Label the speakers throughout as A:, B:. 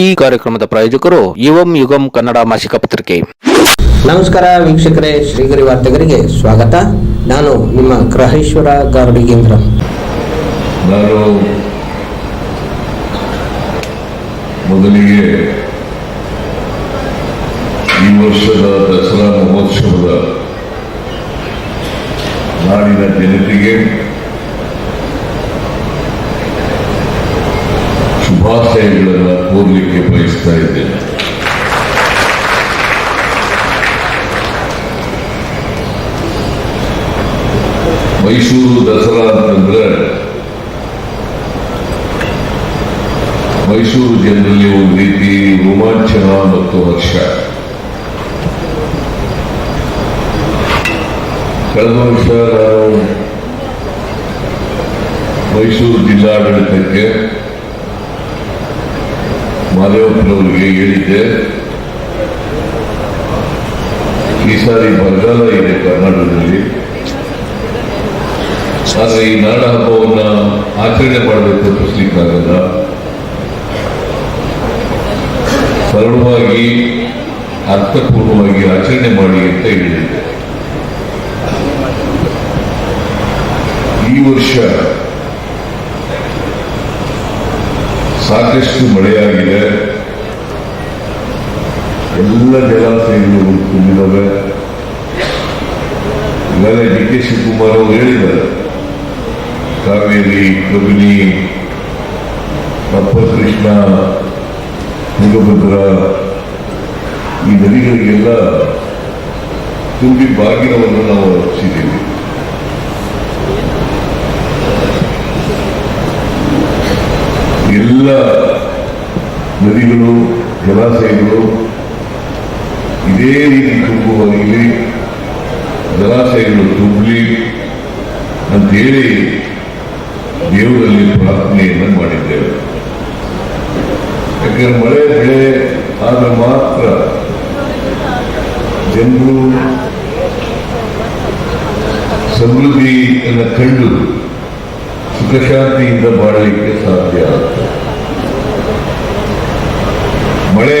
A: ಈ ಕಾರ್ಯಕ್ರಮದ ಪ್ರಾಯೋಜಕರು ಯುವಂ ಯುಗಂ ಕನ್ನಡ ಮಾಸಿಕ ಪತ್ರಿಕೆ.
B: ನಮಸ್ಕಾರ ವೀಕ್ಷಕರೇ ಶ್ರೀಗರಿ ವಾರ್ತೆಗರಿಗೆ ಸ್ವಾಗತ. ನಾನು ನಿಮ್ಮ ಗ್ರಹೇಶ್ವರ ಗಾರ್ಡಿಗೇಂದ್ರ
C: ನಾನು ಮೊದಲಿಗೆ ಈ ವರ್ಷದ ದಸರಾ ಮಹೋತ್ಸವದ ನಾಡಿನ ಜನತೆಗೆ ಶುಭಾಶಯಗಳನ್ನು ಕೋರಲಿಕ್ಕೆ ಬಯಸ್ತಾ ಇದ್ದೇನೆ. ಮೈಸೂರು ದಸರಾ ಅಂತಂದ್ರೆ ಮೈಸೂರು ಜನರಲ್ಲಿ ಒಂದು ರೀತಿ ರೋಮಾಂಚನ ಮತ್ತು ಹರ್ಷ. ಕಳೆದ ವರ್ಷ ನಾನು ಮೈಸೂರು ಜಿಲ್ಲಾಡಳಿತಕ್ಕೆ ಮಾದೇವಪ್ಪನವರಿಗೆ ಹೇಳಿದ್ದೆ. ಈ ಸಾರಿ ಬರಗಾಲ ಇದೆ ಕರ್ನಾಟಕದಲ್ಲಿ. ಆದರೆ ಈ ನಾಡ ಹಬ್ಬವನ್ನ ಆಚರಣೆ ಮಾಡಬೇಕು ತಪ್ಪಿಸ್ಲಿಕ್ಕಾಗಲ್ಲ ಸರಳವಾಗಿ, ಅರ್ಥಪೂರ್ಣವಾಗಿ ಆಚರಣೆ ಮಾಡಿ ಅಂತ ಹೇಳಿದೆ ಈ ವರ್ಷ ಸಾಕಷ್ಟು ಮಳೆಯಾಗಿದೆ. ಎಲ್ಲ ಜಲಾಶಯಗಳು ತುಂಬಿದವೆ. ಈಗಾಗಲೇ ಡಿ ಕೆ ಶಿವಕುಮಾರ್ ಅವರು ಹೇಳಿದ್ದಾರೆ. ಕಾವೇರಿ, ಕಬಿನಿ ಅಪ್ಪಕೃಷ್ಣ ತುಂಗಭದ್ರ, ಈ ನದಿಗಳಿಗೆಲ್ಲ ತುಂಬಿ ಬಾಗಿಲವನ್ನು ನಾವು ರಚಿಸಿದ್ದೀವಿ. ಎಲ್ಲ ನದಿಗಳು, ಜಲಾಶಯಗಳು ಇದೇ ರೀತಿ ತುಂಬುವಲ್ಲಿ ಜಲಾಶಯಗಳು ತುಂಬಲಿ ಅಂತೇಳಿ ದೇವರಲ್ಲಿ ಪ್ರಾರ್ಥನೆಯನ್ನು ಮಾಡಿದ್ದೇವೆ. ಯಾಕೆಂದ್ರೆ ಮಳೆ ಬೆಳೆ ಆದ ಮಾತ್ರ ಜನರು ಸಮೃದ್ಧಿಯನ್ನು ಕಂಡು ಸುಖ ಶಾಂತಿಯಿಂದ ಬಾಳಲಿಕ್ಕೆ ಸಾಧ್ಯ ಆಗ್ತದೆ ಮಳೆ,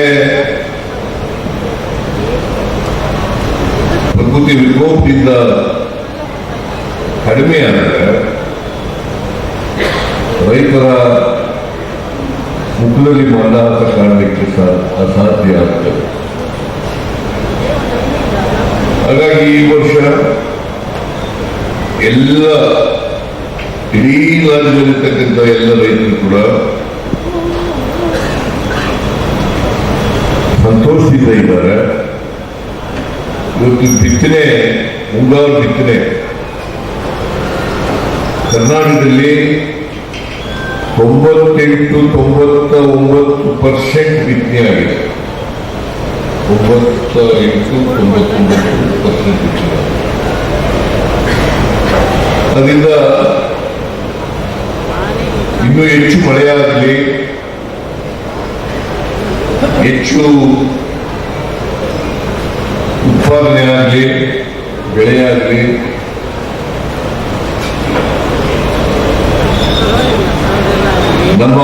C: ಪ್ರಕೃತಿ ವಿಕೋಪದಿಂದ ಕಡಿಮೆ ಆದರೆ ರೈತರ ಮುಖದಲ್ಲಿ ಮಂದಹಾಸ ಕಾಣಲಿಕ್ಕೆ ಅಸಾಧ್ಯ ಆಗ್ತದೆ. ಹಾಗಾಗಿ ಈ ವರ್ಷ ಎಲ್ಲ ಇಡೀ ರಾಜ್ಯದಲ್ಲಿರ್ತಕ್ಕಂಥ ಎಲ್ಲ ರೈತರು ಕೂಡ ಸಂತೋಷದಿಂದ ಇದ್ದಾರೆ ಇವತ್ತು ಬಿತ್ತನೆ ಮುಂಗಾರು ಬಿತ್ತನೆ ಕರ್ನಾಟಕದಲ್ಲಿ ತೊಂಬತ್ತೆಂಟು ತೊಂಬತ್ತ ಒಂಬತ್ತು ಪರ್ಸೆಂಟ್ ಬಿತ್ತನೆ ಆಗಿದೆ ತೊಂಬತ್ತ ಎಂಟು, ತೊಂಬತ್ತೊಂಬತ್ತು ಪರ್ಸೆಂಟ್ ಬಿತ್ತನೆ. ಅದರಿಂದ ಇನ್ನೂ ಹೆಚ್ಚು ಮಳೆಯಾಗಲಿ, ಹೆಚ್ಚು ಉತ್ಪಾದನೆ ಆಗಲಿ, ಬೆಳೆಯಾಗಲಿ, ನಮ್ಮ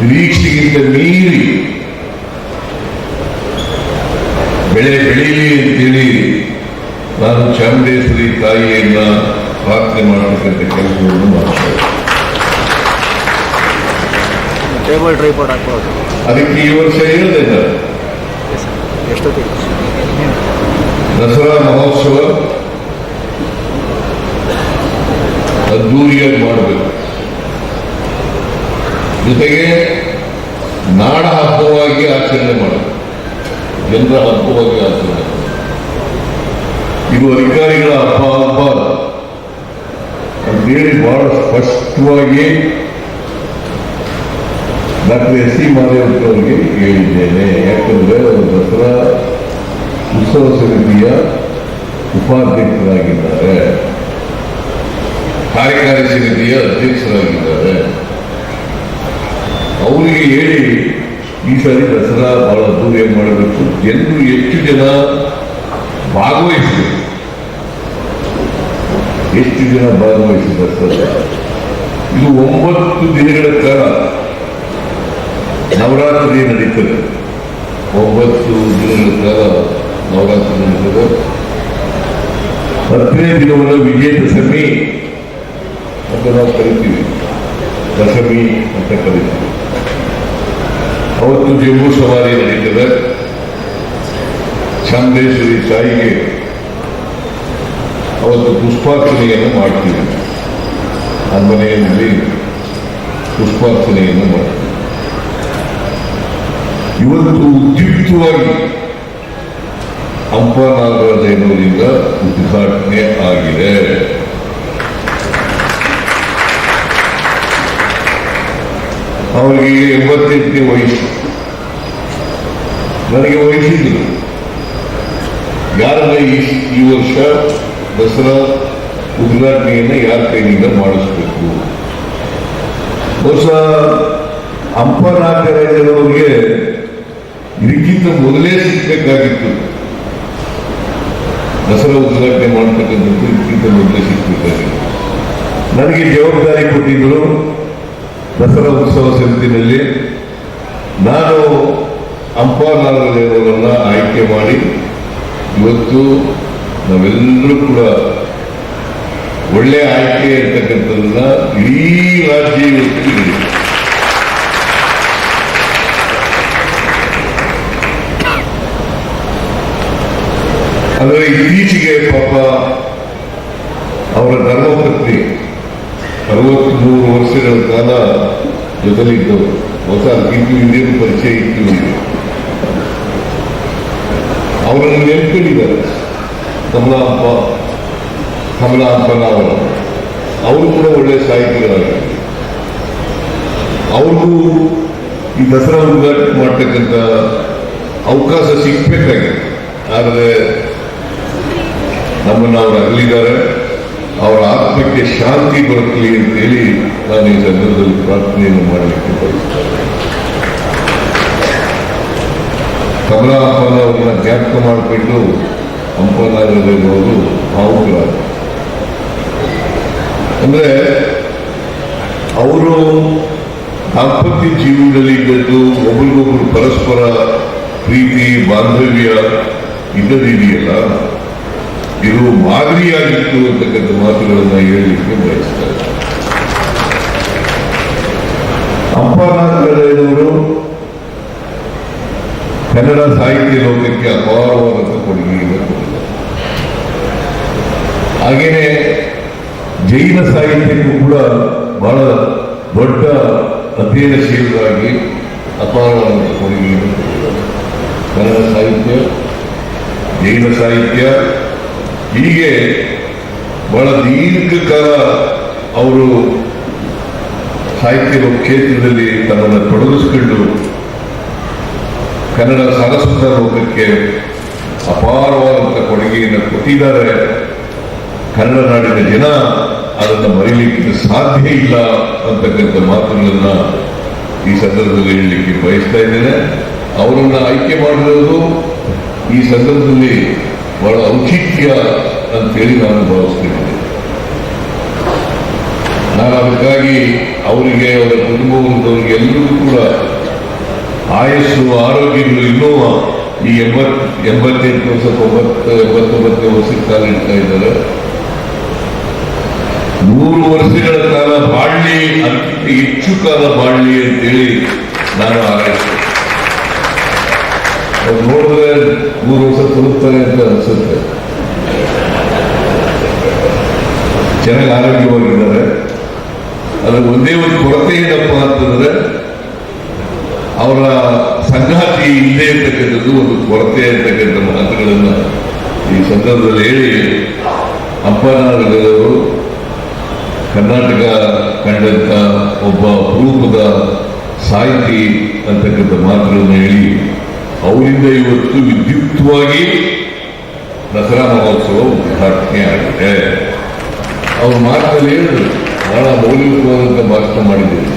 C: ನಿರೀಕ್ಷೆಗಿಂತ ಮೀರಿ ಬೆಳೆ ಬೆಳೀಲಿ ಅಂತೇಳಿ ನಾನು ಚಾಮುಂಡೇಶ್ವರಿ ತಾಯಿಯನ್ನ ಪ್ರಾರ್ಥನೆ ಮಾಡತಕ್ಕಂಥ ಕೆಲಸವನ್ನು ಮಾಡ್ತೇವೆ
D: ಟೇಬಲ್ ಟ್ರೈಪಾಡ್ ಹಾಕ್ಬೋದು.
C: ಅದಕ್ಕೆ ಈ ವರ್ಷ ಏನಿದೆ
D: ಎಷ್ಟೊತ್ತಿಗೆ?
C: ದಸರಾ ಮಹೋತ್ಸವ. ಅದ್ದೂರಿಯಾಗಿ ಮಾಡಬೇಕು. ಜೊತೆಗೆ ನಾಡ ಹಬ್ಬವಾಗಿ ಆಚರಣೆ ಮಾಡಬೇಕು ಜನರ ಹಬ್ಬವಾಗಿ ಆಚರಣೆ ಇದು ಅಧಿಕಾರಿಗಳ ಹಬ್ಬ ಹಬ್ಬ ಅಂತೇಳಿ ಬಹಳ ಸ್ಪಷ್ಟವಾಗಿ ಡಾಕ್ಟರ್ ಎಸ್ ಸಿ ಮಾದೇವರಿಗೆ ಹೇಳಿದ್ದೇನೆ. ಯಾಕಂದ್ರೆ ಅವರು ದಸರಾ ಉತ್ಸವ ಸಮಿತಿಯ ಉಪಾಧ್ಯಕ್ಷರಾಗಿದ್ದಾರೆ. ಕಾರ್ಯಕಾರಿ ಸಮಿತಿಯ ಅಧ್ಯಕ್ಷರಾಗಿದ್ದಾರೆ. ಅವರಿಗೆ ಹೇಳಿ, ಈ ಸಾರಿ ದಸರಾ ಬಹಳ ಅದ್ದೂರಿಯಾಗಿ ಮಾಡಬೇಕು. ಜನರು ಹೆಚ್ಚು ಜನ ಭಾಗವಹಿಸಬೇಕು ಎಷ್ಟು ಜನ ಭಾಗವಹಿಸಿ ದಸರಾ? ಇದು ಒಂಬತ್ತು ದಿನಗಳ ಕಾಲ. ನವರಾತ್ರಿ ನಡೀತದೆ. ಒಂಬತ್ತು ದಿನಗಳ ಕಾಲ ನವರಾತ್ರಿ ನಡೀತದೆ. ಹತ್ತನೇ ದಿನವನ್ನು ವಿಜಯದಶಮಿ ಅಂತ ನಾವು ಕರಿತೀವಿ. ದಶಮಿ ಅಂತ ಕರಿತೀವಿ. ಅವತ್ತು ಜಂಬೂ ಸವಾರಿ ನಡೀತದೆ. ಚಾಮುಂಡೇಶ್ವರಿ ತಾಯಿಗೆ ಅವತ್ತು ಪುಷ್ಪಾರ್ಚನೆಯನ್ನು ಮಾಡ್ತೀವಿ. ಅರಮನೆಯಲ್ಲಿ ಪುಷ್ಪಾರ್ಚನೆಯನ್ನು ಮಾಡ್ತೀವಿ. ಇವತ್ತು ಉದ್ಯುಕ್ತವಾಗಿ ಹಂಪನಾಗರದೇನೂರಿಂದ ಉದ್ಘಾಟನೆ ಆಗಿದೆ. ಅವರಿಗೆ ಎಂಬತ್ತೆಂಟನೇ ವಯಸ್ಸು. ನನಗೆ ವಹಿಸಿದ್ರು ಯಾರನ್ನ ಈ ವರ್ಷ ದಸರಾ ಉದ್ಘಾಟನೆಯನ್ನು ಯಾರ ಕೈನಿಂದ ಮಾಡಿಸ್ಬೇಕು? ಬಹುಶಃ ಅಂಪನಾಗರಾಜರವರಿಗೆ ಇದಕ್ಕಿಂತ ಮೊದಲೇ ಸಿಗ್ಬೇಕಾಗಿತ್ತು. ದಸರಾ ಉದ್ಘಾಟನೆ ಮಾಡ್ತಕ್ಕಂಥದ್ದು ಇದಕ್ಕಿಂತ ಮೊದಲೇ ಸಿಗ್ಬೇಕಾಗಿತ್ತು. ನನಗೆ ಜವಾಬ್ದಾರಿ ಕೊಟ್ಟಿದ್ದರು ದಸರಾ ಉತ್ಸವ ಸಮಿತಿನಲ್ಲಿ ನಾನು ಅಂಪಾನಾರದೇವರನ್ನ ಆಯ್ಕೆ ಮಾಡಿ ಇವತ್ತು ನಾವೆಲ್ಲರೂ ಕೂಡ ಒಳ್ಳೆಯ ಆಯ್ಕೆ ಇರ್ತಕ್ಕಂಥದ್ದನ್ನ ಇಡೀ ರಾಜ್ಯ ಇವತ್ತು ಆದರೆ ಇತ್ತೀಚೆಗೆ ಪಾಪ ಅವರ ಧರ್ಮಪತ್ನಿ ಅರವತ್ಮೂರು ವರ್ಷಗಳ ಕಾಲ ಜೊತೆಲಿದ್ದವರು ಹೊಸ ಅದಕ್ಕಿಂತ ಇಂಡಿಯನ್ ಪರಿಚಯ ಇತ್ತು. ಅವರನ್ನು ನೆನ್ಕೊಂಡಿದ್ದಾರೆ ಕಮಲಾಂಬ ಕಮಲಾಂಬನವರು. ಅವರು ಕೂಡ ಒಳ್ಳೆ ಸಾಹಿತಿಗಳಾಗಿದ್ದಾರೆ. ಅವ್ರಿಗೂ ಈ ದಸರಾ ಉದ್ಘಾಟನೆ ಮಾಡ್ತಕ್ಕಂಥ ಅವಕಾಶ ಸಿಗ್ಬೇಕಾಗಿದೆ. ಆದರೆ ನಮ್ಮನ್ನು ಅವರು ಅಗಲಿದ್ದಾರೆ ಅವರ ಆತ್ಮಕ್ಕೆ ಶಾಂತಿ ಬರ್ಲಿ ಅಂತ ಹೇಳಿ ನಾನು ಈ ಸಂದರ್ಭದಲ್ಲಿ ಪ್ರಾರ್ಥನೆಯನ್ನು ಮಾಡಲಿಕ್ಕೆ ಬಯಸ್ತೇನೆ ಕಮಲಾ ಅಪ್ಪನ ಅವ್ರನ್ನ ಜ್ಞಾಪಕ ಮಾಡಿಕೊಂಡು ಹಂಪನಾಗಿರಬಹುದು ಭಾವುಕರಾದ ಅಂದ್ರೆ, ಅವರು ದಾಂಪತ್ಯ ಜೀವನದಲ್ಲಿ ಇದ್ದದ್ದು ಒಬ್ರಿಗೊಬ್ರು ಪರಸ್ಪರ ಪ್ರೀತಿ, ಬಾಂಧವ್ಯ ಇದ್ದದಿದೆಯಲ್ಲ ಇದು ಮಾದರಿಯಾಗಿತ್ತು ಅಂತಕ್ಕಂಥ ಮಾತುಗಳನ್ನು ಹೇಳಲಿಕ್ಕೆ ಬಯಸ್ತಾರೆ. ಅಂಪಾನಾಥರವರು ಕನ್ನಡ ಸಾಹಿತ್ಯ ಲೋಕಕ್ಕೆ ಅಪಾರವಾದಂಥ ಕೊಡುಗೆ ಹಾಗೆಯೇ ಜೈನ ಸಾಹಿತ್ಯಕ್ಕೂ ಕೂಡ ಬಹಳ ದೊಡ್ಡ ಅಧ್ಯಯನಶೀಲರಾಗಿ ಅಪಾರವಾದಂಥ ಕೊಟ್ಟಿದ್ದಾರೆ. ಕನ್ನಡ ಸಾಹಿತ್ಯ, ಜೈನ ಸಾಹಿತ್ಯ ಹೀಗೆ ಬಹಳ ದೀರ್ಘಕಾಲ ಅವರು ಸಾಹಿತ್ಯ ಕ್ಷೇತ್ರದಲ್ಲಿ ತನ್ನನ್ನು ತೊಡಗಿಸಿಕೊಂಡು ಕನ್ನಡ ಸಾರಸ್ವತ ಲೋಕಕ್ಕೆ ಅಪಾರವಾದಂಥ ಕೊಡುಗೆಯನ್ನು ಕೊಟ್ಟಿದ್ದಾರೆ. ಕನ್ನಡ ನಾಡಿನ ಜನ ಅದನ್ನು ಮರೀಲಿಕ್ಕೆ ಸಾಧ್ಯ ಇಲ್ಲ ಅಂತಕ್ಕಂಥ ಮಾತುಗಳನ್ನ ಈ ಸಂದರ್ಭದಲ್ಲಿ ಹೇಳಲಿಕ್ಕೆ ಬಯಸ್ತಾ ಇದ್ದೇನೆ. ಅವರನ್ನ ಆಯ್ಕೆ ಮಾಡಿರೋದು ಈ ಸಂದರ್ಭದಲ್ಲಿ ಬಹಳ ಔಚಿತ್ಯ ಅಂತೇಳಿ ನಾನು ಭಾವಿಸ್ತಿದ್ದೇನೆ ನಾನು ಅದಕ್ಕಾಗಿ ಅವರಿಗೆ, ಅವರ ಕುಟುಂಬವಂತವರಿಗೆ ಎಲ್ಲರಿಗೂ ಕೂಡ ಆಯಸ್ಸು, ಆರೋಗ್ಯಗಳು ಇನ್ನೂ ಈ ಎಂಬತ್, ಎಂಬತ್ತೆಂಟು ವರ್ಷ ಒಂಬತ್ತು ವರ್ಷದ ವರ್ಷಕ್ಕೆ ಕಾಲಿಡ್ತಾ ಇದ್ದಾರೆ. ನೂರು ವರ್ಷಗಳ ಕಾಲ ಬಾಳ್ಲಿ, ಅತಿ ಹೆಚ್ಚು ಕಾಲ ಬಾಳ್ಲಿ ಅಂತೇಳಿ ನಾನು ಹಾರೈಸ್ತೇನೆ. ಅವ್ರು ನೋಡಿದ್ರೆ ಮೂರು ವರ್ಷ ತಲುಪ್ತಾರೆ ಅಂತ ಅನ್ಸುತ್ತೆ. ಚೆನ್ನಾಗಿ ಆರೋಗ್ಯವಾಗಿದ್ದಾರೆ. ಅದ್ರ ಒಂದೇ ಒಂದು ಕೊರತೆ ಏನಪ್ಪ ಅಂತಂದ್ರೆ, ಅವರ ಸಂಗಾತಿ ಇಲ್ಲದೆ ಇರ್ತಕ್ಕಂಥದ್ದು ಒಂದು ಕೊರತೆ ಅಂತಕ್ಕಂಥ ಮಾತುಗಳನ್ನ ಈ ಸಂದರ್ಭದಲ್ಲಿ ಹೇಳಿ, ಅಪ್ಪನವರು ಕರ್ನಾಟಕ ಕಂಡಂತ ಒಬ್ಬ ಅಪರೂಪದ ಸಾಹಿತಿ ಅಂತಕ್ಕಂಥ ಮಾತುಗಳನ್ನು ಹೇಳಿ ಅವರಿಂದ ಇವತ್ತು ವಿದ್ಯುಕ್ತವಾಗಿ ದಸರಾ ಮಹೋತ್ಸವ ಉದ್ಘಾಟನೆ ಆಗಿದೆ. ಅವ್ರ ಮಾತಲ್ಲಿ ಹೇಳಿದ್ರು, ಬಹಳ ಮೌಲ್ಯಯುತವಾದಂಥ ಭಾಷಣ ಮಾಡಿದ್ದೇವೆ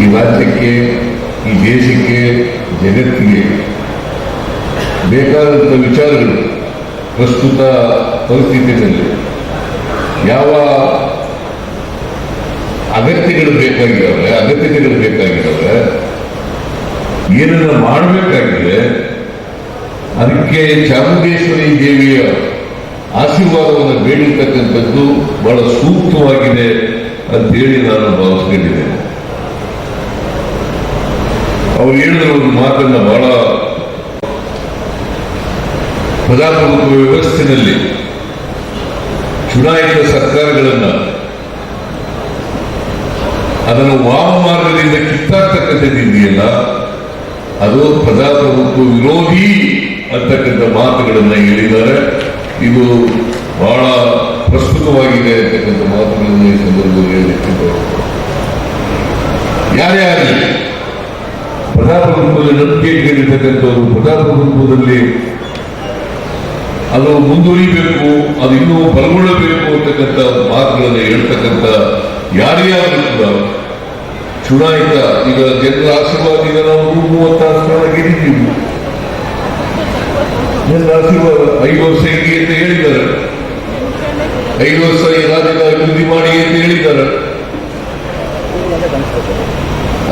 C: ಈ ರಾಜ್ಯಕ್ಕೆ, ಈ ದೇಶಕ್ಕೆ, ಜಗತ್ತಿಗೆ ಬೇಕಾದಂಥ ವಿಚಾರಗಳು ಪ್ರಸ್ತುತ ಪರಿಸ್ಥಿತಿಯಲ್ಲಿ ಯಾವ ಅಗತ್ಯಗಳು ಬೇಕಾಗಿದ್ದಾವೆ, ಅಗತ್ಯತೆಗಳು ಬೇಕಾಗಿದ್ದಾವೆ ಏನನ್ನ ಮಾಡಬೇಕಾಗಿದೆ ಅದಕ್ಕೆ ಚಾಮುಂಡೇಶ್ವರಿ ದೇವಿಯ ಆಶೀರ್ವಾದವನ್ನು ಬೇಡಿರ್ತಕ್ಕಂಥದ್ದು ಬಹಳ ಸೂಕ್ತವಾಗಿದೆ ಅಂತೇಳಿ ನಾನು ಭಾವಿಸ್ಕೊಂಡಿದ್ದೇನೆ. ಅವರು ಹೇಳಿದ ಒಂದು ಮಾತನ್ನು ಬಹಳ ಪ್ರಜಾಪ್ರಭುತ್ವ ವ್ಯವಸ್ಥೆಯಲ್ಲಿ ಚುನಾಯಿತ ಸರ್ಕಾರಗಳನ್ನ ಅದನ್ನು ವಾಮಮಾರ್ಗದಿಂದ ಕಿತ್ತಾಡ್ತಕ್ಕಂಥದ್ದಿದೆಯಲ್ಲ ಅದು ಪ್ರಜಾಪ್ರಭುತ್ವ ವಿರೋಧಿ ಅಂತಕ್ಕಂಥ ಮಾತುಗಳನ್ನ ಹೇಳಿದ್ದಾರೆ ಇದು ಬಹಳ ಪ್ರಸ್ತುತವಾಗಿದೆ ಅಂತಕ್ಕಂಥ ಮಾತುಗಳನ್ನು ಈ ಸಂದರ್ಭದಲ್ಲಿ ಹೇಳಲಿಕ್ಕೆ. ಯಾರೇ ಆಗಲಿ ಪ್ರಜಾಪ್ರಭುತ್ವದಲ್ಲಿ ನಂಬಿಕೆ ಕೇಳಿರ್ತಕ್ಕಂಥವ್ರು ಪ್ರಜಾಪ್ರಭುತ್ವದಲ್ಲಿ ಅದು ಮುಂದುವರಿಬೇಕು, ಅದು ಇನ್ನೂ ಬಲಗೊಳ್ಳಬೇಕು ಅಂತಕ್ಕಂಥ ಮಾತುಗಳನ್ನು ಹೇಳ್ತಕ್ಕಂಥ ಯಾರೇ ಆದರೂ ಕೂಡ, ಚುನಾಯಿತ ಈಗ ಜನರ ಆಶೀರ್ವಾದ ಈಗ ನಾವು ಜನರ ಐದು ವರ್ಷ ಹಿಂಗೆ ಅಂತ ಹೇಳಿದ್ದಾರೆ. ಐದು ವರ್ಷ ರಾಜ್ಯದ ಅಭಿವೃದ್ಧಿ ಮಾಡಿ ಅಂತ ಹೇಳಿದ್ದಾರೆ.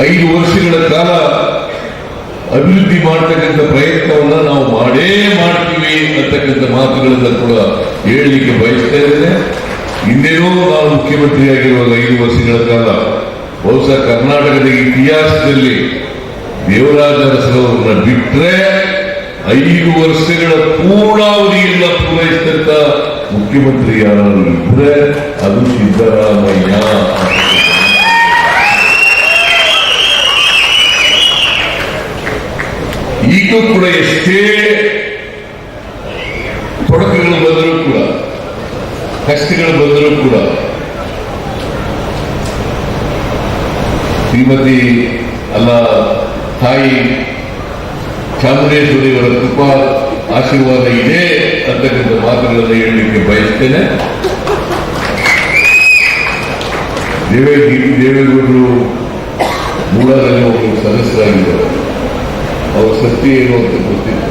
C: ಐದು ವರ್ಷಗಳ ಕಾಲ ಅಭಿವೃದ್ಧಿ ಮಾಡತಕ್ಕಂಥ ಪ್ರಯತ್ನವನ್ನ ನಾವು ಮಾಡೇ ಮಾಡ್ತೀವಿ ಅಂತಕ್ಕಂಥ ಮಾತುಗಳನ್ನ ಕೂಡ ಹೇಳಲಿಕ್ಕೆ ಬಯಸ್ತಾ ಇದ್ದೇನೆ. ಹಿಂದೆನೂ ನಾನು ಮುಖ್ಯಮಂತ್ರಿಯಾಗಿರುವಾಗ ಐದು ವರ್ಷಗಳ ಕಾಲ, ಬಹುಶಃ ಕರ್ನಾಟಕದ ಇತಿಹಾಸದಲ್ಲಿ ದೇವರಾಜ ಅರಸರವರನ್ನ ಬಿಟ್ರೆ ಐದು ವರ್ಷಗಳ ಪೂರ್ಣಾವಧಿಯಿಂದ ಪೂರೈಸಿದಂತ ಮುಖ್ಯಮಂತ್ರಿ ಯಾರಾದರೂ ಇದ್ರೆ ಅದು ಸಿದ್ದರಾಮಯ್ಯ. ಈಗ ಕೂಡ ಎಷ್ಟೇ ತೊಡಕುಗಳು ಬಂದರೂ ಕೂಡ, ಕಷ್ಟಗಳು ಬಂದರೂ ಕೂಡ, ಶ್ರೀಮತಿ ಅಲ್ಲ ತಾಯಿ ಚಾಮುಂಡೇಶ್ವರಿಯವರ ಕೃಪಾ ಆಶೀರ್ವಾದ ಇದೆ ಅಂತಕ್ಕಂಥ ಮಾತುಗಳನ್ನು ಹೇಳಲಿಕ್ಕೆ ಬಯಸ್ತೇನೆ. ದೇವೇ ದೇವೇಗೌಡರು ಮೂಲದಲ್ಲಿ ಒಬ್ಬರು ಸದಸ್ಯರಾಗಿದ್ದಾರೆ. ಅವರ ಸತ್ಯ ಏನು ಅಂತ ಗೊತ್ತಿಲ್ಲ.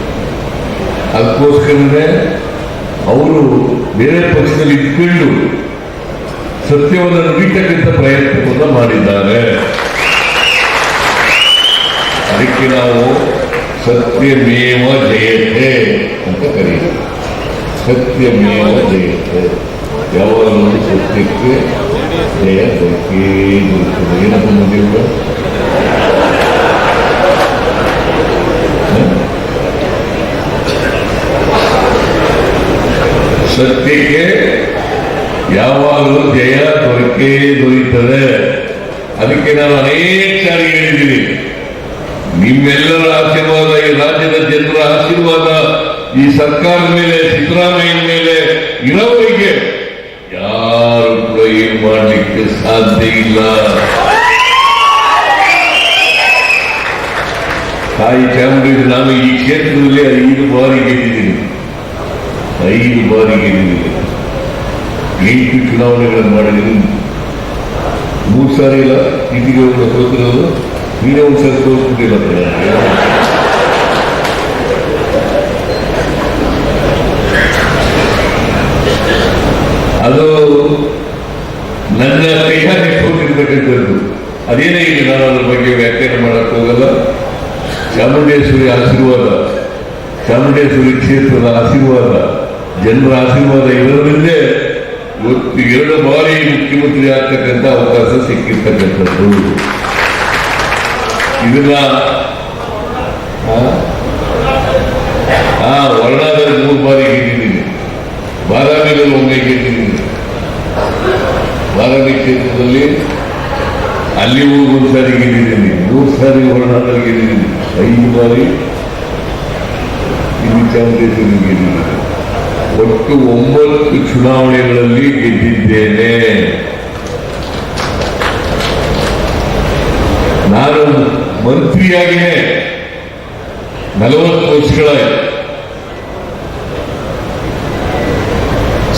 C: ಅದಕ್ಕೋಸ್ಕರನೇ ಅವರು ಬೇರೆ ಪಕ್ಷದಲ್ಲಿ ಇಟ್ಕೊಂಡು ಸತ್ಯವನ್ನು ನುಡಿತಕ್ಕಂಥ ಪ್ರಯತ್ನವನ್ನು ಮಾಡಿದ್ದಾರೆ. ಅದಕ್ಕೆ ನಾವು ಸತ್ಯಮೇವ ಜಯತೆ ಅಂತ ಕರೀತೀವಿ ಸತ್ಯಮೇವ ಜಯತೆ. ಯಾವಾಗಲೂ ಸತ್ಯಕ್ಕೆ ಜಯ ಬೇಕೇ ಬರುತ್ತದೆ ಏನಪ್ಪ ಮುಂದಿರುವ ಸತ್ಯಕ್ಕೆ ಯಾವಾಗಲೂ ಜಯ ದೊರಕೇ ದೊರೆಯುತ್ತದೆ ಅದಕ್ಕೆ ನಾನು ಅನೇಕ ಸಾರಿ ಹೇಳಿದ್ದೀನಿ. ನಿಮ್ಮೆಲ್ಲರ ಆಶೀರ್ವಾದ ಈ ರಾಜ್ಯದ ಜನರ ಆಶೀರ್ವಾದ, ಈ ಸರ್ಕಾರದ ಮೇಲೆ ಸಿದ್ದರಾಮಯ್ಯ ಮೇಲೆ ಇರೋವರಿಗೆ ಯಾರು ಕೂಡ ಏನು ಮಾಡಲಿಕ್ಕೆ ಸಾಧ್ಯ ಇಲ್ಲ. ತಾಯಿ ಚಾಮುಂಡಿ ನಾನು ಈ ಕ್ಷೇತ್ರದಲ್ಲಿ ಐದು ಬಾರಿ ಗೆದ್ದಿದ್ದೀನಿ. ಐದು ಬಾರಿ ಗೆದ್ದಿದ್ದೀನಿ. ಎಂಟು ಚುನಾವಣೆಗಳನ್ನು ಮಾಡಿದ್ದೀನಿ. ಮೂರು ಸಾರಿ ಇಲ್ಲ ಇದೀಗ ಸೋತಿರೋದು. ನೀನೇ ಒಂದು ಸಾರಿ ಸೋತ್ಬಿಟ್ಟಿಲ್ಲ ಅದು ನನ್ನ ದೇಹ ಸೋತಿರ್ತಕ್ಕಂಥದ್ದು ಅದೇನೇ ಇಲ್ಲಿ, ನಾನು ಅದ್ರ ಬಗ್ಗೆ ವ್ಯಾಖ್ಯಾನ ಮಾಡಕ್ ಹೋಗಲ್ಲ. ಚಾಮುಂಡೇಶ್ವರಿ ಆಶೀರ್ವಾದ, ಚಾಮುಂಡೇಶ್ವರಿ ಕ್ಷೇತ್ರದ ಆಶೀರ್ವಾದ, ಜನರ ಆಶೀರ್ವಾದ ಇರೋದ್ರಿಂದೇ ಎರಡು ಬಾರಿ ಮುಖ್ಯಮಂತ್ರಿ ಆಗ್ತಕ್ಕಂಥ ಅವಕಾಶ ಸಿಕ್ಕಿರ್ತಕ್ಕಂಥದ್ದು. ಇದನ್ನ ವರ್ಣಾದಲ್ಲಿ ಮೂರು ಬಾರಿ ಗೆದ್ದಿದ್ದೀನಿ ಬಾದಾಮಿಯಲ್ಲಿ ಒಮ್ಮೆ ಗೆದ್ದಿದ್ದೀನಿ ಬಾದಾಮಿ ಕ್ಷೇತ್ರದಲ್ಲಿ ಅಲ್ಲಿ ಮೂರು ಸಾರಿ ಗೆದ್ದಿದ್ದೀನಿ ಮೂರು ಸಾರಿ ವರ್ಣದಲ್ಲಿ ಗೆದ್ದಿದ್ದೀನಿ ಐದು ಬಾರಿ ಇಲ್ಲಿ ಚಾಮುಂಡೇಶ್ವರಿ ಗೆದ್ದಿದ್ದೀನಿ ಒಟ್ಟು ಒಂಬತ್ತು ಚುನಾವಣೆಗಳಲ್ಲಿ ಗೆದ್ದಿದ್ದೇನೆ. ನಾನು ಮಂತ್ರಿಯಾಗಿಯೇ ನಲವತ್ತು ವರ್ಷಗಳ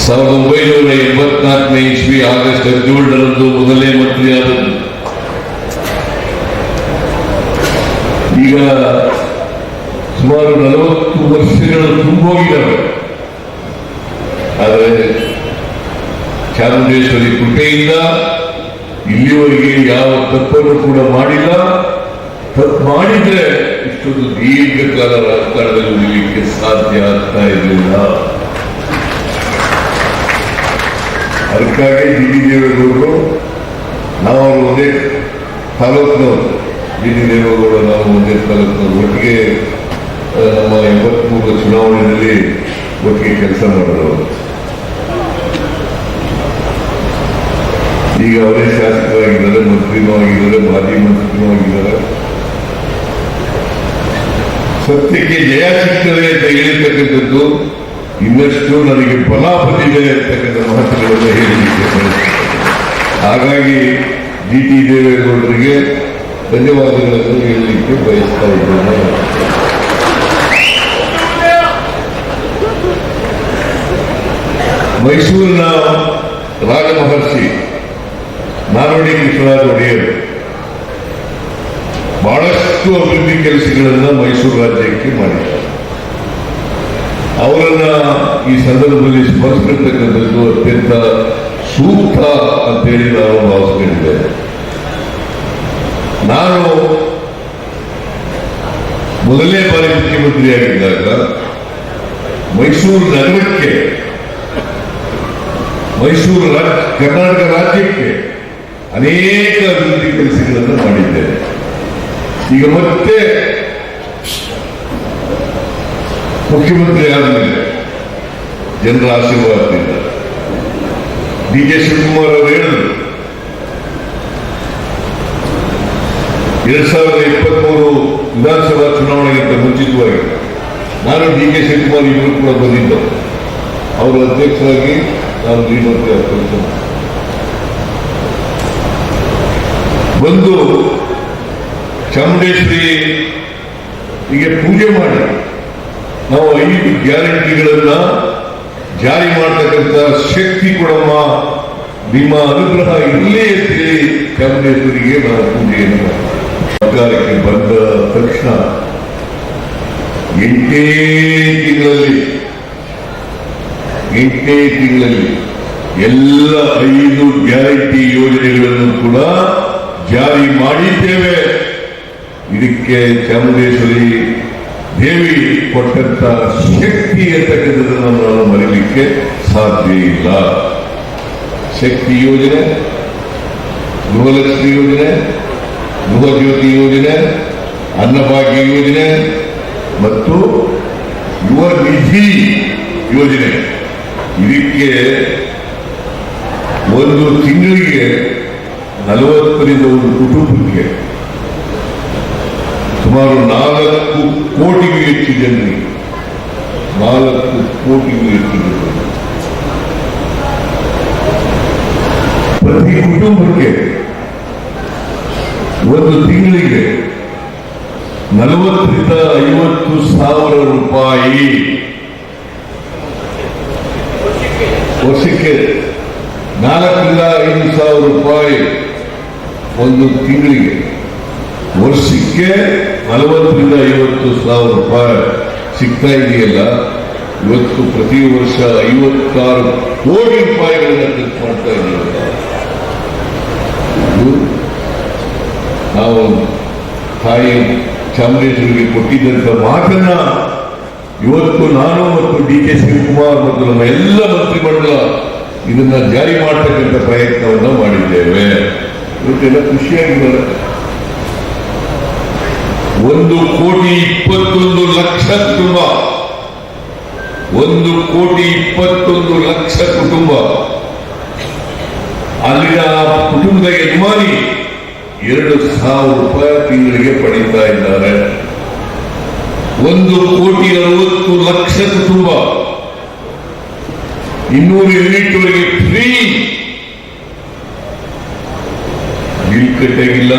C: ಸಾವಿರದ ಒಂಬೈನೂರ ಎಂಬತ್ನಾಲ್ಕನೇ ಇಸ್ವಿ ಆಗಸ್ಟ್ ಹದಿನೇಳರಂದು ಮೊದಲನೇ ಮಂತ್ರಿಯಾದದ್ದು ಈಗ ಸುಮಾರು ನಲವತ್ತು ವರ್ಷಗಳು ತುಂಬೋಗಿದ್ದಾವೆ ಆದರೆ ಚಾಮುಂಡೇಶ್ವರಿ ಕೃಪೆಯಿಂದ ಇಲ್ಲಿವರೆಗೆ ಯಾವ ತಪ್ಪನ್ನು ಕೂಡ ಮಾಡಿಲ್ಲ. ಮಾಡಿದ್ರೆ ಇಷ್ಟೊಂದು ದೀರ್ಘಕಾಲ ರಾಜಕಾರಣದಲ್ಲಿ ಉಳಿಲಿಕ್ಕೆ ಸಾಧ್ಯ ಆಗ್ತಾ ಇರಲಿಲ್ಲ. ಅದಕ್ಕಾಗಿ ಡಿ ಡಿ ದೇವೇಗೌಡರು, ನಾವು ಅವರು ಒಂದೇ ತಾಲೂಕಿನವರು. ಡಿ ಡಿ ದೇವೇಗೌಡ ನಾವು ಒಂದೇ ತಾಲೂಕಿನವರು. ಒಟ್ಟಿಗೆ ನಮ್ಮ ಎಂಬತ್ಮೂರು ಚುನಾವಣೆಯಲ್ಲಿ ಒಟ್ಟಿಗೆ ಕೆಲಸ ಮಾಡಿದವರು. ಈಗ ಅವರೇ ಶಾಸಕರಾಗಿದ್ದಾರೆ, ಮಂತ್ರಿನೂ ಆಗಿದ್ದಾರೆ, ಮಾಜಿ ಮಂತ್ರಿನೂ ಆಗಿದ್ದಾರೆ. ಸತ್ಯಕ್ಕೆ ಜಯ ಸಿಗ್ತದೆ ಅಂತ ಹೇಳಿರ್ತಕ್ಕಂಥದ್ದು ಇನ್ನಷ್ಟು ನನಗೆ ಬಲ ಇದೆ ಅಂತಕ್ಕಂಥ ಮಾತುಗಳನ್ನು ಹೇಳಲಿಕ್ಕೆ. ಹಾಗಾಗಿ ಡಿ ಟಿ ದೇವೇಗೌಡರಿಗೆ ಧನ್ಯವಾದಗಳನ್ನು ಹೇಳಲಿಕ್ಕೆ ಬಯಸ್ತಾ ಇದ್ದೇನೆ ಮೈಸೂರಿನ ರಾಜಮಹರ್ಷಿ ನಾಲ್ವಡಿ ಕೃಷ್ಣರಾಜ ಒಡೆಯರು ಬಹಳಷ್ಟು ಅಭಿವೃದ್ಧಿ ಕೆಲಸಗಳನ್ನ ಮೈಸೂರು ರಾಜ್ಯಕ್ಕೆ ಮಾಡಿದ್ದಾರೆ. ಅವರನ್ನ ಈ ಸಂದರ್ಭದಲ್ಲಿ ಸ್ಮರಿಸಿರ್ತಕ್ಕಂಥದ್ದು ಅತ್ಯಂತ ಸೂಕ್ತ ಅಂತೇಳಿ ನಾನು ಭಾವಿಸ್ಕೊಂಡಿದ್ದೇನೆ ನಾನು ಮೊದಲನೇ ಬಾರಿ ಮುಖ್ಯಮಂತ್ರಿಯಾಗಿದ್ದಾಗ ಮೈಸೂರು ನಗರಕ್ಕೆ, ಮೈಸೂರು ರಾಜ್ಯ ಕರ್ನಾಟಕ ರಾಜ್ಯಕ್ಕೆ ಅನೇಕ ಅಭಿವೃದ್ಧಿ ಕೆಲಸಗಳನ್ನು ಮಾಡಿದ್ದೇನೆ. ಈಗ ಮತ್ತೆ ಮುಖ್ಯಮಂತ್ರಿ ಆದಮೇಲೆ ಜನರ ಆಶೀರ್ವಾದದಿಂದ ಡಿ ಕೆ ಶಿವಕುಮಾರ್ ಅವರು ಹೇಳಿದ್ರು, ಎರಡ್ ಸಾವಿರದ ಇಪ್ಪತ್ಮೂರು ವಿಧಾನಸಭಾ ಚುನಾವಣೆಗಿಂತ ಮುಂಚಿತವಾಗಿ ನಾನು ಡಿ ಕೆ ಶಿವಕುಮಾರ್ ಇವರು ಕೂಡ ಬಂದಿದ್ದರು ಅವರ ಅಧ್ಯಕ್ಷರಾಗಿ ನಾನು ಮಂತ್ರಿ ಮಾಡಿದೆ. ಬಂದು ಚಾಮುಂಡೇಶ್ವರಿ ಹೀಗೆ ಪೂಜೆ ಮಾಡಿ. ನಾವು ಐದು ಗ್ಯಾರಂಟಿಗಳನ್ನ ಜಾರಿ ಮಾಡತಕ್ಕಂಥ ಶಕ್ತಿ ಕೊಡಮ್ಮ. ನಿಮ್ಮ ಅನುಗ್ರಹ ಇಲ್ಲೇ ಅಂತೇಳಿ ಚಾಮುಂಡೇಶ್ವರಿಗೆ ನಾವು ಪೂಜೆಯನ್ನು ಮಾಡಿದ್ವಿ. ಸರ್ಕಾರಕ್ಕೆ ಬಂದ ತಕ್ಷಣ ಎಂಟೇ ತಿಂಗಳಲ್ಲಿ ಎಂಟನೇ ತಿಂಗಳಲ್ಲಿ ಎಲ್ಲ ಐದು ಗ್ಯಾರಂಟಿ ಯೋಜನೆಗಳನ್ನು ಕೂಡ ಜಾರಿ ಮಾಡಿದ್ದೇವೆ. ಇದಕ್ಕೆ ಚಾಮುಂಡೇಶ್ವರಿ ದೇವಿ ಕೊಟ್ಟಂತ ಶಕ್ತಿ ಅಂತಕ್ಕಂಥದ್ದನ್ನು ನಾವು ಮರೀಲಿಕ್ಕೆ ಸಾಧ್ಯ ಇಲ್ಲ. ಶಕ್ತಿ ಯೋಜನೆ, ಗೃಹಲಕ್ಷ್ಮಿ ಯೋಜನೆ ಗೃಹ ಜ್ಯೋತಿ ಯೋಜನೆ, ಅನ್ನಭಾಗ್ಯ ಯೋಜನೆ ಮತ್ತು ಯುವ ನಿಧಿ ಯೋಜನೆ. ಇದಕ್ಕೆ ಒಂದು ತಿಂಗಳಿಗೆ ನಲವತ್ತರಿಂದ ಒಂದು ಕುಟುಂಬಕ್ಕೆ ಸುಮಾರು ನಾಲ್ಕು ಕೋಟಿಗೂ ಹೆಚ್ಚು ಜನರಿಗೆ ನಾಲ್ಕು ಕೋಟಿಗೂ ಹೆಚ್ಚು ಪ್ರತಿ ಕುಟುಂಬಕ್ಕೆ ಒಂದು ತಿಂಗಳಿಗೆ ನಲವತ್ತರಿಂದ ಐವತ್ತು ಸಾವಿರ ರೂಪಾಯಿ ವರ್ಷಕ್ಕೆ ನಾಲ್ಕರಿಂದ ಐದು ಸಾವಿರ ರೂಪಾಯಿ ಒಂದು ತಿಂಗಳಿಗೆ ವರ್ಷಕ್ಕೆ ನಲವತ್ತರಿಂದ ಐವತ್ತು ಸಾವಿರ ರೂಪಾಯಿ ಸಿಗ್ತಾ ಇದೆಯಲ್ಲ, ಇವತ್ತು ಪ್ರತಿ ವರ್ಷ ಐವತ್ತಾರು ಕೋಟಿ ರೂಪಾಯಿಗಳನ್ನ ಖರ್ಚು ಮಾಡ್ತಾ ಇದೆಯಲ್ಲ ನಾವು ತಾಯಿ ಚಾಮುಂಡೇಶ್ವರಿಗೆ ಕೊಟ್ಟಿದ್ದಂತ ಮಾತನ್ನ ಇವತ್ತು ನಾನು ಮತ್ತು ಡಿ ಕೆ ಶಿವಕುಮಾರ್ ಮತ್ತು ನಮ್ಮ ಎಲ್ಲ ಮಂತ್ರಿಮಂಡಲ ಇದನ್ನ ಜಾರಿ ಮಾಡತಕ್ಕಂಥ ಪ್ರಯತ್ನವನ್ನ ಮಾಡಿದ್ದೇವೆ. ಇವತ್ತೆಲ್ಲ ಖುಷಿಯಾಗಿದ್ದಾರೆ ಒಂದು ಕೋಟಿ ಇಪ್ಪತ್ತೊಂದು ಲಕ್ಷ ಕುಟುಂಬ. ಒಂದು ಕೋಟಿ ಇಪ್ಪತ್ತೊಂದು ಲಕ್ಷ ಕುಟುಂಬ. ಅಲ್ಲಿನ ಕುಟುಂಬದ ಯಜಮಾನಿ ಎರಡು ಸಾವಿರ ರೂಪಾಯಿ ತಿಂಗಳಿಗೆ ಪಡೀತಾ ಇದ್ದಾರೆ. ಒಂದು ಕೋಟಿ ಅರವತ್ತು ಲಕ್ಷ ಕುಟುಂಬ. ಇನ್ನೂರು ಯೂನಿಟ್ವರೆಗೆ ಫ್ರೀ ಬಿಲ್ ಕಟ್ಟಾಗಿಲ್ಲ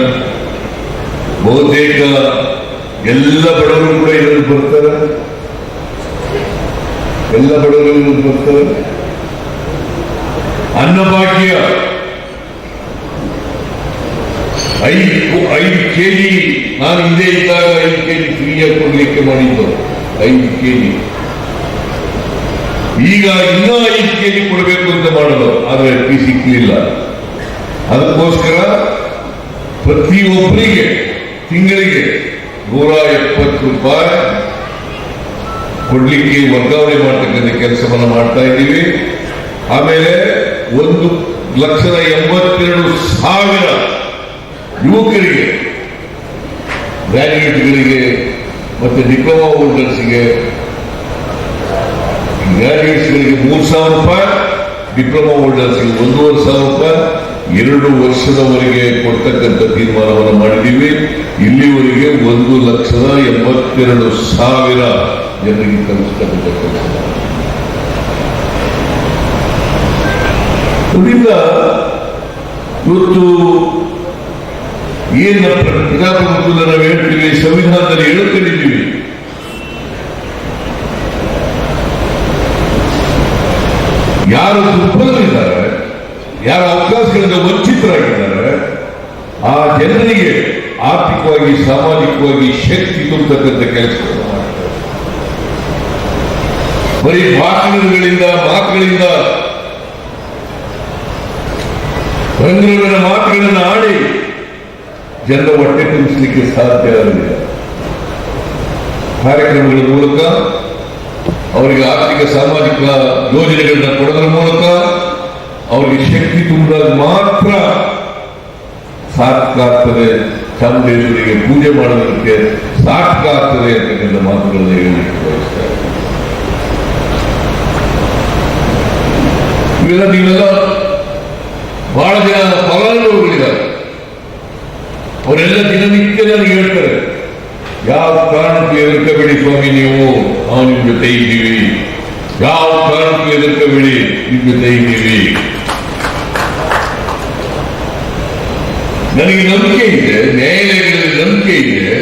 C: ಬಹುತೇಕ ಎಲ್ಲ ಬಡವರು ಕೂಡ ಇದರಲ್ಲಿ ಬರ್ತಾರೆ. ಎಲ್ಲ ಬಡವರು ಬರ್ತಾರೆ. ಅನ್ನಭಾಗ್ಯ ಐದು ಐದು ಕೆಜಿ, ನಾನು ಇದೇ ಇದ್ದಾಗ ಐದು ಕೆಜಿ ಫ್ರೀಯಾಗಿ ಕೊಡ್ಲಿಕ್ಕೆ ಮಾಡಿದ್ದು. ಐದು ಕೆಜಿ. ಈಗ ಇನ್ನೂ ಐದು ಕೆಜಿ ಕೊಡಬೇಕು ಅಂತ ಮಾಡಲು, ಆದ್ರೆ ಸಿಕ್ಕಲಿಲ್ಲ ಅದಕ್ಕೋಸ್ಕರ ಪ್ರತಿಯೊಬ್ಬರಿಗೆ ತಿಂಗಳಿಗೆ ನೂರ ಎಪ್ಪತ್ತು ರೂಪಾಯಿ ಕೊಡ್ಲಿಕ್ಕೆ ವರ್ಗಾವಣೆ ಮಾಡ್ತಕ್ಕಂಥ ಕೆಲಸವನ್ನು ಮಾಡ್ತಾ ಇದ್ದೀವಿ. ಆಮೇಲೆ ಒಂದು ಲಕ್ಷದ ಎಂಬತ್ತೆರಡು ಸಾವಿರ ಯುವಕರಿಗೆ ಗ್ರಾಜ್ಯುಯೇಟ್ಗಳಿಗೆ ಮತ್ತೆ ಡಿಪ್ಲೊಮಾ ಹೋಲ್ಡರ್ಸ್ಗೆ ಗ್ರಾಜ್ಯುಯೇಟ್ಸ್ಗಳಿಗೆ ಮೂರು ಸಾವಿರ ರೂಪಾಯಿ, ಡಿಪ್ಲೊಮಾ ಹೋಲ್ಡರ್ಸ್ಗೆ ಒಂದೂವರೆ ಸಾವಿರ ರೂಪಾಯಿ ಎರಡು ವರ್ಷದವರೆಗೆ ಕೊಡ್ತಕ್ಕಂಥ ತೀರ್ಮಾನವನ್ನು ಮಾಡಿದ್ದೀವಿ. ಇಲ್ಲಿವರೆಗೆ ಒಂದು ಲಕ್ಷದ ಎಂಬತ್ತೆರಡು ಸಾವಿರ ಜನರಿಗೆ ತಲುಪಿಸ್ತಕ್ಕಂಥ ಇವತ್ತು ಏನ್ ಪ್ರಜಾಪ್ರಭುತ್ವದ ನಾವು ಹೇಳ್ತೀವಿ, ಸಂವಿಧಾನದಲ್ಲಿ ಹೇಳ್ಕೊಂಡಿದ್ದೀವಿ. ಯಾರು ದುರ್ಬಲರಿದ್ದಾರೆ? ಯಾರ ಅವಕಾಶಗಳಿಂದ ವಂಚಿತರಾಗಿದ್ದಾರೆ, ಆ ಜನರಿಗೆ ಆರ್ಥಿಕವಾಗಿ, ಸಾಮಾಜಿಕವಾಗಿ ಶಕ್ತಿ ತುಂಬತಕ್ಕಂಥ ಕೆಲಸ ಬರೀ ಭಾಷಣಗಳಿಂದ ಮಾತುಗಳಿಂದ. ರಂಗರವರ ಮಾತುಗಳನ್ನು ಆಡಿ ಜನರ ಹೊಟ್ಟೆ ತುಂಬಿಸಲಿಕ್ಕೆ ಸಾಧ್ಯ ಆಗಲಿಲ್ಲ. ಕಾರ್ಯಕ್ರಮಗಳ ಮೂಲಕ, ಅವರಿಗೆ ಆರ್ಥಿಕ, ಸಾಮಾಜಿಕ ಯೋಜನೆಗಳನ್ನ ಕೊಡೋದ್ರ ಮೂಲಕ ಅವರಿಗೆ ಶಕ್ತಿ ತುಂಬಿದಾಗ ಮಾತ್ರ ಸಾರ್ಥಕ ಆಗ್ತದೆ ಚಾಮುಂಡೇಶ್ವರಿಗೆ ಪೂಜೆ ಮಾಡೋದಕ್ಕೆ ಸಾರ್ಥಕ ಆಗ್ತದೆ ಅಂತಕ್ಕಂಥ ಮಾತುಗಳನ್ನು ಹೇಳಲಿಕ್ಕೆ ಬಯಸ್ತಾರೆ ಇವೆಲ್ಲ ನೀವೆಲ್ಲ ಬಹಳ ಜನ ಫಲಾನುಭವಿಗಳಿದ್ದಾರೆ ಅವರೆಲ್ಲ ದಿನನಿತ್ಯ ನನಗೆ ಹೇಳ್ತಾರೆ ಯಾವ ಕಾರಣಕ್ಕೂ ಎದುರ್ಕಬೇಡಿ ಸ್ವಾಮಿ ನೀವು ನಾವು ನಿಮ್ ಜೊತೆ ಇದ್ದೀವಿ ಯಾವ ಕಾರಣಕ್ಕೂ ಎದುರ್ಕಬೇಡಿ ನಿಮ್ ಜೊತೆ ಇದ್ದೀವಿ ನನಗೆ ನಂಬಿಕೆ ಇದೆ ನ್ಯಾಯಾಲಯಗಳಲ್ಲಿ ನಂಬಿಕೆ ಇದೆ.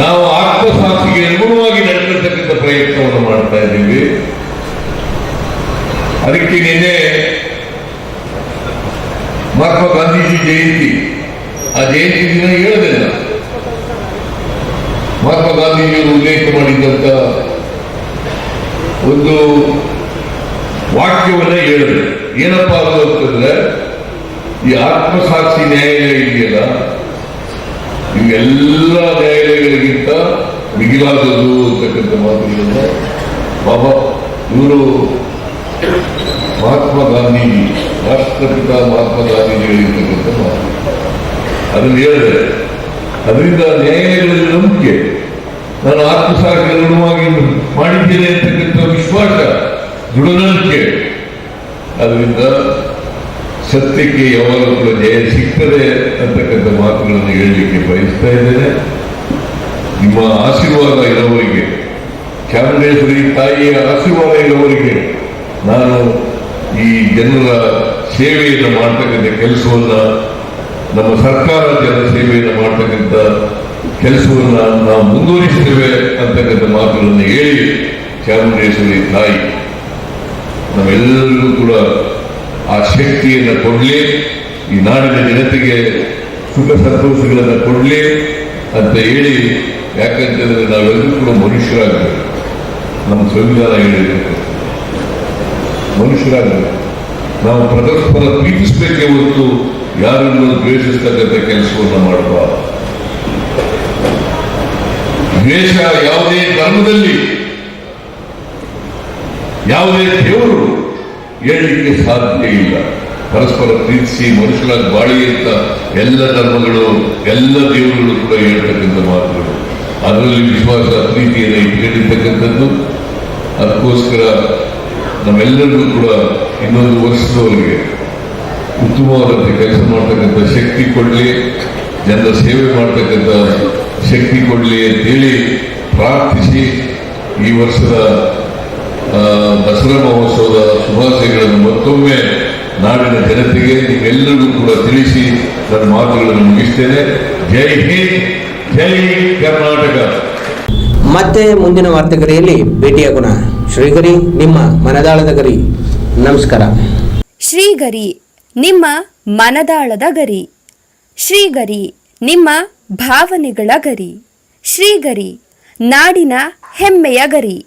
C: ನಾವು ಆತ್ಮಸಾಕ್ಷಿಗೆ ಅನುಗುಣವಾಗಿ ನಡೆದಿರ್ತಕ್ಕಂಥ ಪ್ರಯತ್ನವನ್ನು ಮಾಡ್ತಾ ಇದ್ದೀವಿ. ಅದಕ್ಕೆ ನಿನ್ನೆ ಮಹಾತ್ಮ ಗಾಂಧೀಜಿ ಜಯಂತಿ. ಆ ಜಯಂತಿ ದಿನ ಹೇಳೋದಿಲ್ಲ. ಮಹಾತ್ಮ ಗಾಂಧೀಜಿಯವರು ಉಲ್ಲೇಖ ಮಾಡಿದಂತ ಒಂದು ವಾಕ್ಯವನ್ನ ಹೇಳಿದೆ. ಏನಪ್ಪಾ ಅಂತಂದ್ರೆ ಈ ಆತ್ಮಸಾಕ್ಷಿ ನ್ಯಾಯಾಲಯ ಇದೆಯಲ್ಲ? ಇವೆಲ್ಲ ನ್ಯಾಯಾಲಯಗಳಿಗಿಂತ ಮಿಗಿಲಾದದ್ದು ಅಂತಕ್ಕಂಥ ಮಾತುಗಳಿಂದ ಬಾಬಾ ಇವರು ಮಹಾತ್ಮ ಗಾಂಧೀಜಿ ರಾಷ್ಟ್ರಪಿತ ಮಹಾತ್ಮ ಗಾಂಧೀಜಿ ಹೇಳಿರ್ತಕ್ಕಂಥ ಮಾತು. ಅದನ್ನು ಹೇಳಿದೆ ಅದರಿಂದ ನ್ಯಾಯಾಲಯಗಳಲ್ಲಿ ನಂಬಿಕೆ, ನಾನು ಆತ್ಮಸಾಕ್ಷಿ ಅನುಗುಣವಾಗಿ ಮಾಡಿದ್ದೇನೆ ಅಂತಕ್ಕಂಥ ವಿಶ್ವಾಸ, ದೃಢನಂಬಿಕೆ, ಅದರಿಂದ ಸತ್ಯಕ್ಕೆ ಯಾವಾಗಲೂ ಕೂಡ ಜಯ ಸಿಗ್ತದೆ ಅಂತಕ್ಕಂಥ ಮಾತುಗಳನ್ನು ಹೇಳಲಿಕ್ಕೆ ಬಯಸ್ತಾ ಇದ್ದೇನೆ. ನಿಮ್ಮ ಆಶೀರ್ವಾದ ಇರೋವರಿಗೆ, ಚಾಮುಂಡೇಶ್ವರಿ ತಾಯಿಯ ಆಶೀರ್ವಾದ ಇರೋವರಿಗೆ ನಾನು ಈ ಜನರ ಸೇವೆಯನ್ನು ಮಾಡ್ತಕ್ಕಂಥ ಕೆಲಸವನ್ನು, ನಮ್ಮ ಸರ್ಕಾರ ಜನರ ಸೇವೆಯನ್ನು ಮಾಡ್ತಕ್ಕಂಥ ಕೆಲಸವನ್ನು ನಾವು ಮುಂದುವರಿಸ್ತೇವೆ ಅಂತಕ್ಕಂಥ ಮಾತುಗಳನ್ನು ಹೇಳಿ ಚಾಮುಂಡೇಶ್ವರಿ ತಾಯಿ ನಾವೆಲ್ಲರಿಗೂ ಕೂಡ ಆ ಶಕ್ತಿಯನ್ನು ಕೊಡಲಿ, ಈ ನಾಡಿನ ಜನತೆಗೆ ಸುಖ ಸಂತೋಷಗಳನ್ನು ಕೊಡಲಿ ಅಂತ ಹೇಳಿ ಯಾಕಂತಂದ್ರೆ ನಾವೆಲ್ಲರೂ ಕೂಡ ಮನುಷ್ಯರಾಗಬೇಕು. ನಮ್ಮ ಸಂವಿಧಾನ ಹೇಳಿದೆ. ಮನುಷ್ಯರಾಗಬೇಕು. ನಾವು ಪರಸ್ಪರ ಪ್ರೀತಿಸಬೇಕೇ ಹೊರತು ಯಾರನ್ನು ದ್ವೇಷಿಸ್ತಕ್ಕಂಥ ಕೆಲಸವನ್ನು ಮಾಡುವ ದ್ವೇಷ ಯಾವುದೇ ಧರ್ಮದಲ್ಲಿ, ಯಾವುದೇ ದೇವರು ಹೇಳಲಿಕ್ಕೆ ಸಾಧ್ಯ ಇಲ್ಲ. ಪರಸ್ಪರ ಪ್ರೀತಿಸಿ ಮನುಷ್ಯರಾಗಿ ಬಾಳಿ ಅಂತ ಎಲ್ಲ ಧರ್ಮಗಳು, ಎಲ್ಲ ದೇವರುಗಳು ಕೂಡ ಹೇಳ್ತಕ್ಕಂಥ ಮಾತುಗಳು. ಅದರಲ್ಲಿ ವಿಶ್ವಾಸ, ಪ್ರೀತಿಯನ್ನು ಇಟ್ಕೊಂಡಿರ್ತಕ್ಕಂಥದ್ದು. ಅದಕ್ಕೋಸ್ಕರ ನಮ್ಮೆಲ್ಲರಿಗೂ ಕೂಡ ಇನ್ನೊಂದು ವರ್ಷದವರೆಗೆ ಉತ್ತಮವಾದಂಥ ಕೆಲಸ ಮಾಡ್ತಕ್ಕಂಥ ಶಕ್ತಿ ಕೊಡಲಿ, ಜನರ ಸೇವೆ ಮಾಡ್ತಕ್ಕಂಥ ಶಕ್ತಿ ಕೊಡಲಿ ಅಂತೇಳಿ ಪ್ರಾರ್ಥಿಸಿ ಈ ವರ್ಷದ ದಸರಾ ಮಹೋತ್ಸವದ ಶುಭಾಶಯಗಳನ್ನು ಮತ್ತೊಮ್ಮೆ ನಾಡಿನ ಜನತೆಗೆ ನಿಮ್ಮೆಲ್ಲರಿಗೂ ಕೂಡ ತಿಳಿಸಿ ನನ್ನ ಮಾತುಗಳನ್ನು ಮುಗಿಸ್ತೇನೆ. ಜೈ ಹಿಂದ್ ಜೈ ಕರ್ನಾಟಕ.
B: ಮತ್ತೆ ಮುಂದಿನ ವಾರ್ತೆಗರಿಯಲ್ಲಿ ಭೇಟಿಯಾಗೋಣ. ಶ್ರೀಗರಿ ನಿಮ್ಮ ಮನದಾಳದ ಗರಿ. ನಮಸ್ಕಾರ.
E: ಶ್ರೀಗರಿ ನಿಮ್ಮ ಮನದಾಳದ ಗರಿ. ಶ್ರೀಗರಿ ನಿಮ್ಮ ಭಾವನೆಗಳ ಗರಿ. ಶ್ರೀಗರಿ ನಾಡಿನ ಹೆಮ್ಮೆಯ ಗರಿ.